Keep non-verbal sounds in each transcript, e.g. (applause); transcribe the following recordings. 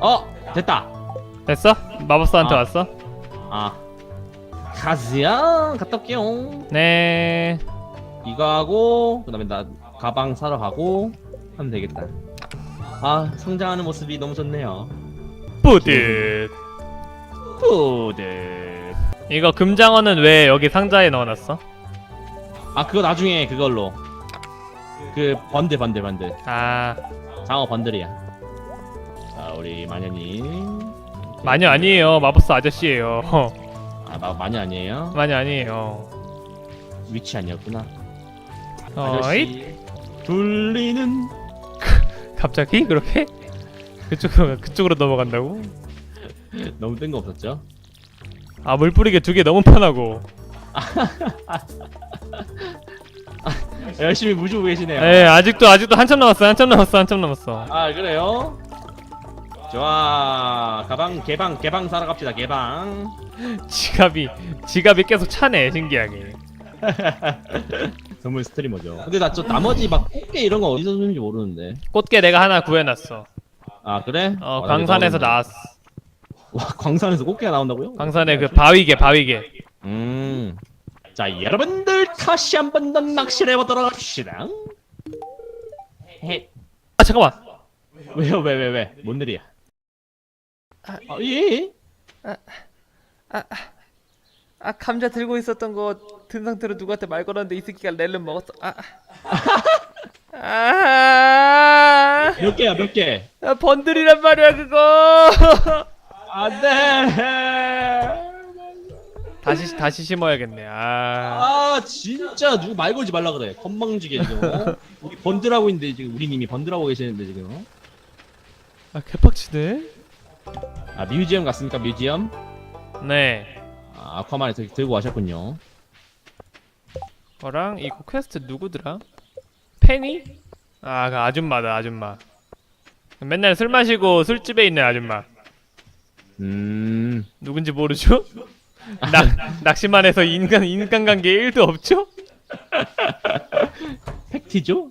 어 됐다. 됐어? 마법사한테 아. 왔어? 아 가즈야 갔다 올게요. 네. 이거 하고 그다음에 나 가방 사러 가고 하면 되겠다. 아 성장하는 모습이 너무 좋네요. 뿌듯. 뿌듯. 이거 금장어는 왜 여기 상자에 넣어놨어? 아 그거 나중에 그걸로 그 번들 번들 번들 아 장어 번들이야. 자 우리 마녀님. 마녀 아니에요. 마법사 아저씨예요. 아 마, 마녀 아니에요? 마녀 아니에요. 위치 아니었구나. 어이? 아저씨 둘리는 (laughs) 갑자기 그렇게? 그쪽으로 그쪽으로 넘어간다고? (laughs) 너무 뜬금없었죠? 아 물 뿌리게 두 개 너무 편하고. (laughs) 열심히 무주고 계시네요. 에 아직도 아직도 한참 남았어. 한참 남았어. 한참 남았어. 아 그래요? 좋아 가방 개방 개방 사러 갑시다 개방 (laughs) 지갑이 지갑이 계속 차네 신기하게. (laughs) 전문 스트리머죠 근데 나 저 나머지 막 꽃게 이런 거 어디서 주는지 모르는데 꽃게 내가 하나 구해놨어. 아 그래? 어 와, 광산에서 나왔어. 와 광산에서 꽃게가 나온다고요? 광산에 그 바위개 바위개. 음자 여러분들 다시 한 번 더 낚시를 해보도록 합시다 해아 잠깐만. 왜요 왜 왜 왜 뭔 일이야 아, 예? 아 감자 들고 있었던 거 든 상태로 누구한테 말 걸었는데 이 새끼가 렐름 먹었어. 아. (laughs) 아. 몇 개야 몇 개? 아 번들이란 말이야 그거. 안 돼 다시 다시 심어야겠네. 아. 아 진짜 누구 말 걸지 말라 그래 건방지게 지금 어? 우리 번들하고 있는데 지금 우리 님이 번들하고 계시는데 지금 아 개빡치네. 아 뮤지엄 갔습니까 뮤지엄? 네. 아, 아쿠아만에 들- 들고 가셨군요 저랑 이거 퀘스트 누구더라? 페니? 아, 그 아줌마다 아줌마. 맨날 술 마시고 술집에 있는 아줌마. 음 누군지 모르죠? (laughs) 낚 낚시만 해서 인간 인간관계 1도 없죠? (laughs) 팩티죠?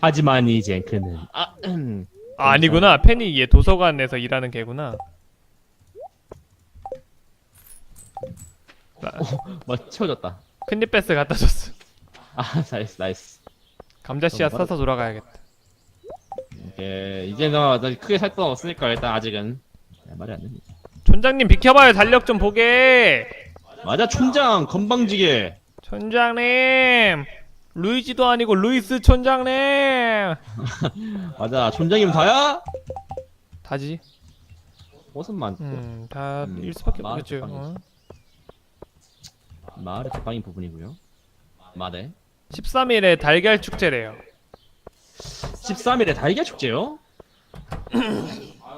하지만 이제 그는 아, 음. 아, 아니구나. 페니 얘 도서관에서 일하는 개구나. (laughs) 나- 뭐 채워졌다 큰잎베스 갖다 줬어. 아 (laughs) 나이스 나이스 감자 씨앗 싸서 돌아가야겠다. 예, 이제 너, 너 크게 살 돈 없으니까 일단 아직은 야, 말이 안 됩니다 촌장님 비켜봐요. 달력 좀 보게. 맞아 촌장 건방지게 촌장님. 루이지도 아니고 루이스 촌장님. (laughs) 맞아 촌장이면 다야? 다지. 옷은만 음, 다 음, 일 수밖에 마을 없겠죠. 어. 마을의 대방인 부분이고요 마네 13일에 달걀 축제래요. 13일에 달걀 축제요?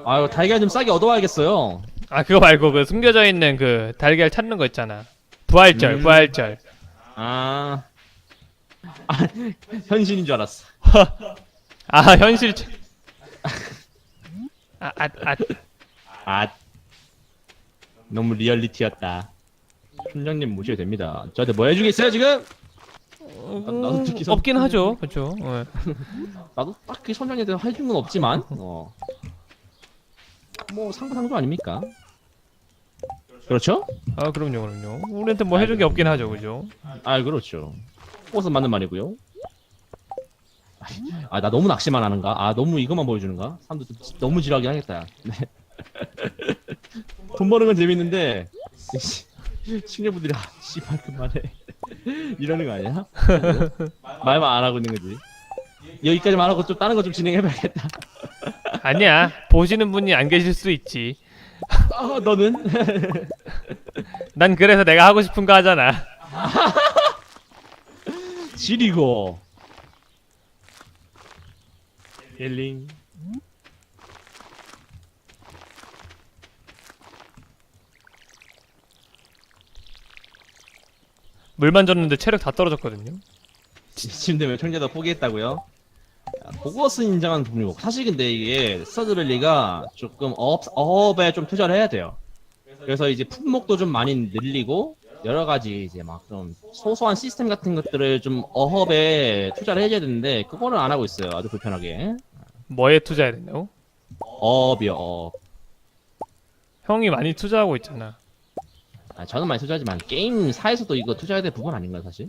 아유 달걀 좀 싸게 얻어와야겠어요 아 그거 말고 그 숨겨져 있는 그 달걀 찾는 거 있잖아. 부활절, 음. 부활절. 아... 아 현신인 줄 알았어 (laughs) 아 현실. ch- 아, 아, 아, 아 너무 리얼리티였다 촌장님 모셔도 됩니다 저한테 뭐 해주겠어요 지금? 나도 듣기 선- 없긴 하죠, 그렇죠. 어. (laughs) 나도 딱히 선장님한테 해준 건 없지만 어. 뭐 상부상조 아닙니까? 그렇죠? 아 그럼요, 그럼요. 우리한테 뭐 해준 게 없긴 하죠, 그죠? 아 그렇죠 꽃은 맞는 말이고요 아 나 너무 낚시만 하는가? 아 너무 이것만 보여주는가? 사람들 좀 너무 지루하긴 하겠다 네. (laughs) 돈 버는 건 재밌는데 (laughs) 친구분들이 아 씨발 그만해 (laughs) 이러는 거 아니야? 말만 안 하고 있는 거지 여기까지만 하고 좀 다른 거 좀 진행해봐야겠다 아니야, 보시는 분이 안 계실 수 있지. 아 너는? 난 그래서 내가 하고 싶은 거 하잖아. 지리고 힐링 물만 줬는데 체력 다 떨어졌거든요. 지금 되면 청자도 포기했다고요? 야, 그것은 인정하는 부분이고 사실 근데 이게 스타드밸리가 조금 어업, 어업에 좀 투자를 해야 돼요 그래서 이제 품목도 좀 많이 늘리고 여러 가지 이제 막 좀 소소한 시스템 같은 것들을 좀 어업에 투자를 해줘야 되는데 그거는 안 하고 있어요 아주 불편하게 뭐에 투자해야 된다고? 업이요 업. 형이 많이 투자하고 있잖아. 아, 저는 많이 투자하지만 게임사에서도 이거 투자해야 될 부분 아닌가요 사실?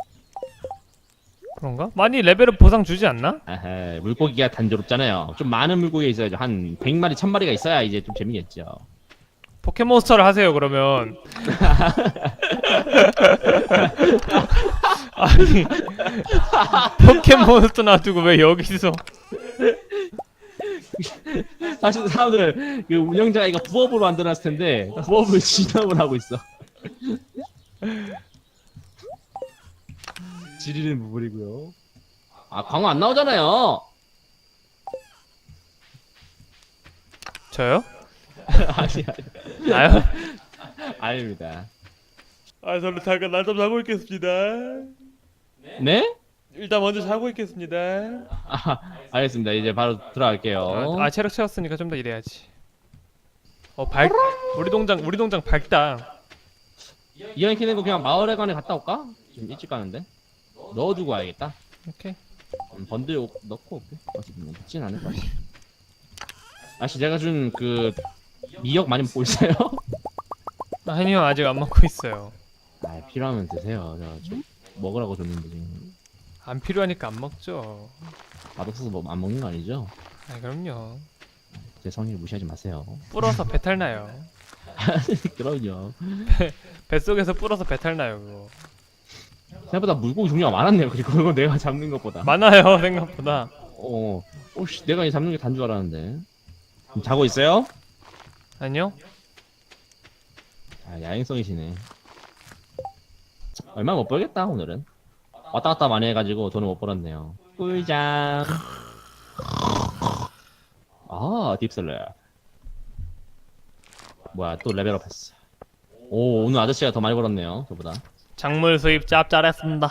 그런가? 많이 레벨업 보상 주지 않나? 에헤, 물고기가 단조롭잖아요. 좀 많은 물고기가 있어야죠. 한 100마리, 1000마리가 있어야 이제 좀 재미겠죠. 포켓몬스터를 하세요 그러면. (laughs) 아니 포켓몬스터 놔두고 왜 여기서? 사실 사람들 그 운영자가 이거 부업으로 만들어놨을 텐데 부업을 진압을 하고 있어. 지리는 부분이고요. 아 광어 안 나오잖아요. 저요? (laughs) 아니 나요? 아닙니다. 아 저는 잠깐 날 좀 자고 있겠습니다. 네? 일단 먼저 자고 있겠습니다. 아, 알겠습니다. 이제 바로 들어갈게요. 아, 아 체력 채웠으니까 좀 더 일해야지. 어 밝. 우리 동장 우리 동장 밝다. 이왕 키는 거 그냥 마을회관에 갔다 올까? 지금 일찍 가는데. 넣어두고 와야겠다. 오케이. 음, 번들 오- 넣고 올게. 어차피 뭐 늦진 않을 것 같아. 아씨 내가 준 그 미역 많이 먹고 있어요. 아니 형 아직 안 먹고 있어요. 아 필요하면 드세요. 저, 좀 먹으라고 줬는데 지금 안 필요하니까 안 먹죠. 맛없어서 뭐 안 먹는 거 아니죠? 아 그럼요. 제 성의를 무시하지 마세요. 불어서 배탈 나요. (laughs) 그럼요. 뱃속에서 불어서 배탈 나요 그거. 생각보다 물고기 종류가 많았네요. 그리고 그거 내가 잡는 것보다. 많아요 (laughs) 생각보다. 어, 오씨 내가 이 잡는 게 단 줄 알았는데. 지금 자고 있어요? 아니요? 아 야행성이시네. 얼마 못 벌겠다 오늘은. 왔다 갔다 많이 해가지고 돈을 못 벌었네요. 꿀잠. 아 딥슬러. 뭐야 또 레벨업 했어. 오 오늘 아저씨가 더 많이 벌었네요 저보다. 작물 수입 짭짤했습니다.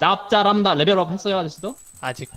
짭짤합니다. 레벨업 했어요 아저씨도? 아직